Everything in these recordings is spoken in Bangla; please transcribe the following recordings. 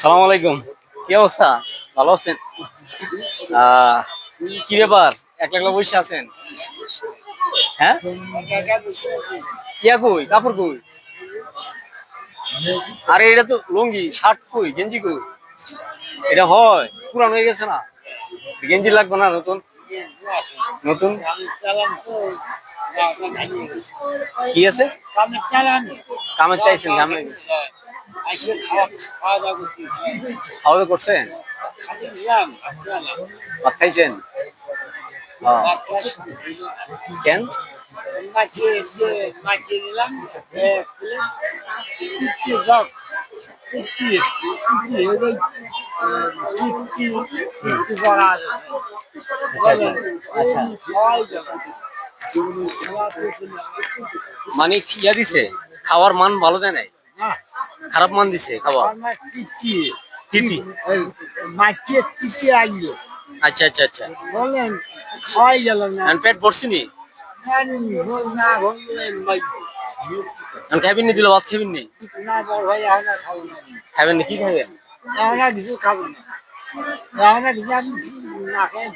সালাম আলাইকুম। কি অবস্থা? ভালো আছেন? কি ব্যাপার? এক লাখ বসে আছেন? হ্যাঁ? কই? কাপড় কই? আরে, এটা তো লুঙ্গি, শার্ট কই? গেঞ্জি কই? এটা হয়, পুরান হয়ে গেছে না? গেঞ্জি লাগবে না নতুন? নতুন? কি আছে? কামের চাইছেন কামে খাওয়া দাওয়া করছেন? ভাত খাইছেন। কেন? আচ্ছা আচ্ছা আচ্ছা। মানে ইয়া দিছে? খাওয়ার মান ভালো দেয় নাই? খারাপ মান দিছে খাবার? তিথি মাছের তিতে। আইলো। আচ্ছা আচ্ছা আচ্ছা। বলেন খাওয়াই গেল না। পেট ভরছিনি না? বললেন ভাই। আর খাবেন নি দিলে ভাত খাবেন নি? না বড় ভাই এখন আর খাব না। খাবেন নি কি খাবেন কিছু খাব না। কিছু আমি না খেয়ে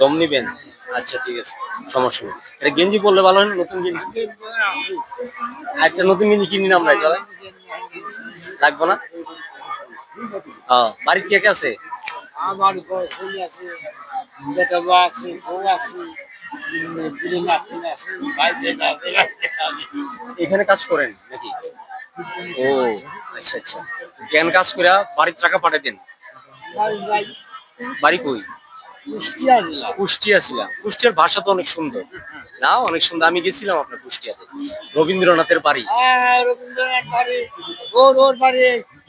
দম নিবেন? আচ্ছা ঠিক আছে সমস্যা নেই। এটা গেঞ্জি পরলে ভালো হয় না? নতুন গেঞ্জি? একটা নতুন গেঞ্জি কিনি না আমরা চলে লাগবো না? বাড়ির কে কে আছে? আমার আছে বেটা আছে বউ আছে। এখানে কাজ করেন নাকি? ও আচ্ছা আচ্ছা। কেন কাজ করে বাড়ির টাকা পাঠিয়ে দেন? বাড়ি কই? কুষ্টিয়া জেলা। কুষ্টিয়া ছিলাম কুষ্টিয়ার ভাষা তো অনেক সুন্দর। না অনেক সুন্দর। আমি গেছিলাম আপনার কুষ্টিয়াতে। রবীন্দ্রনাথের বাড়ি। হ্যাঁ রবীন্দ্রনাথ বাড়ি ওর ওর বাড়ি।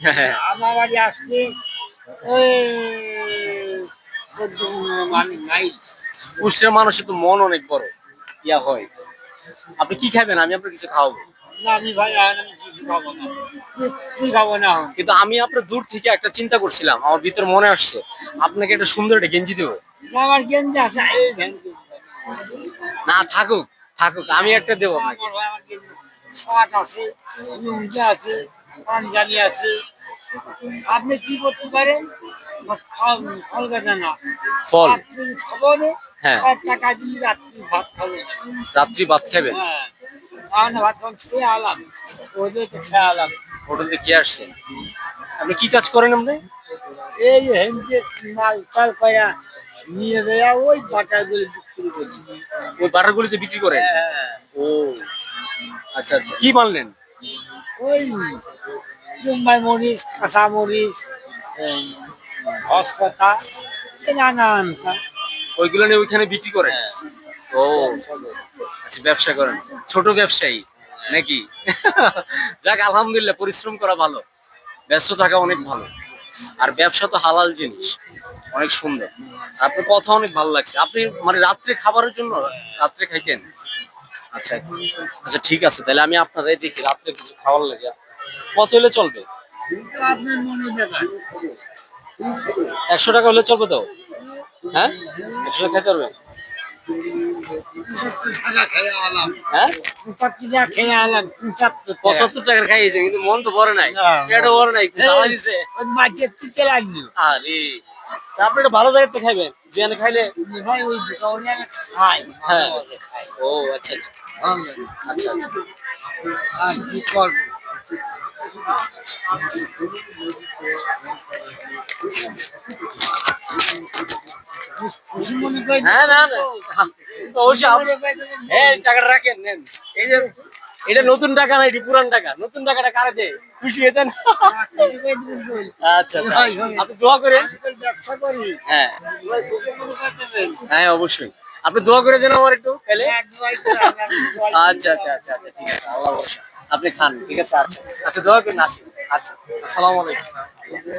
হ্যাঁ। আমার বাড়ি আসলে ওই চোদ্দ মানে কুষ্টিয়ার মানুষের তো মন অনেক বড়। ইয়া হয়। আপনি কি খাবেন? আমি আপনার কিছু খাওয়াবো। না আমি ভাই আমি কিছু খাব না। কি খাব না কিন্তু আমি আপনার দূর থেকে একটা চিন্তা করছিলাম। আমার ভিতর মনে আসছে আপনাকে একটা সুন্দর একটা গেঞ্জি দেবো। না, আমার গেঞ্জি আছে এই। না থাকুক থাকুক আমি একটা দেবো আপনাকে। শার্ট আছে লুঙ্গি আছে পাঞ্জাবি আছে। আপনি কি করতে পারেন? ফল- না ফল? খাব না হ্যাঁ। টাকা দিলে রাত্রি ভাত খাব। রাত্রি ভাত খাবেন? হ্যাঁ। ভাত খাব খেয়ে আলাম। ওদের তো খেয়ে আলাম। কি আসছে? আপনি কি কাজ করেন আপনি? এই হেমকে মাল চাল কয়া নিয়ে দেয়া ওই বাটারগুলো বিক্রি করি ওই বাটারগুলিতে বিক্রি করেন হ্যাঁ, ও আচ্ছা আচ্ছা। কি মানলেন? ওই মুম্বাই মরিচ কাঁচা মরিচ হসপাতা নানান ওইগুলো নিয়ে ওইখানে বিক্রি করেন? ও আচ্ছা ব্যবসা করেন। ছোট ব্যবসায়ী নাকি? যাক আলহামদুলিল্লাহ পরিশ্রম করা ভালো। ব্যস্ত থাকা অনেক ভালো। আর ব্যবসা তো হালাল জিনিস, অনেক সুন্দর। আপনার কথা অনেক ভালো লাগছে। আপনি মানে রাত্রে খাবারের জন্য রাত্রে খাইতেন? আচ্ছা আচ্ছা ঠিক আছে, তাহলে আমি আপনারাই দেখি, রাত্রে কিছু খাওয়ার লাগে। কত হলে চলবে? একশো টাকা হলে চলবে তো? হ্যাঁ? একশো টাকা খেতে পারবে? পঁচাত্তর টাকা হ্যাঁ খাইয়েছে কিন্তু মন তো ভরে নাই। পেটও ভরে নাই দিছে। তিতে লাগল। আরে আপনি একটা ভালো জায়গাতে খাইবেন যেখানে খাইলে ভাই ওই দোকানে আমি খাই হ্যাঁ। খাই ও আচ্ছা আচ্ছা। আচ্ছা আচ্ছা। আর কি করব? খুশি মনে করে না না না। অবশ্যই। হ্যাঁ টাকাটা রাখেন এই যে, এটা নতুন টাকা না, এটি পুরান টাকা। নতুন টাকাটা কারে দেয়? খুশি হয়ে দেন। আচ্ছা আপনি দোয়া করি হ্যাঁ। হ্যাঁ অবশ্যই। আপনি দোয়া করে দেন আমার একটু করি। আচ্ছা আচ্ছা আচ্ছা আচ্ছা ঠিক আছে, আল্লাহ। আপনি খান, ঠিক আছে আচ্ছা। আচ্ছা দোয়া করেন আসি আচ্ছা আসসালামু আলাইকুম।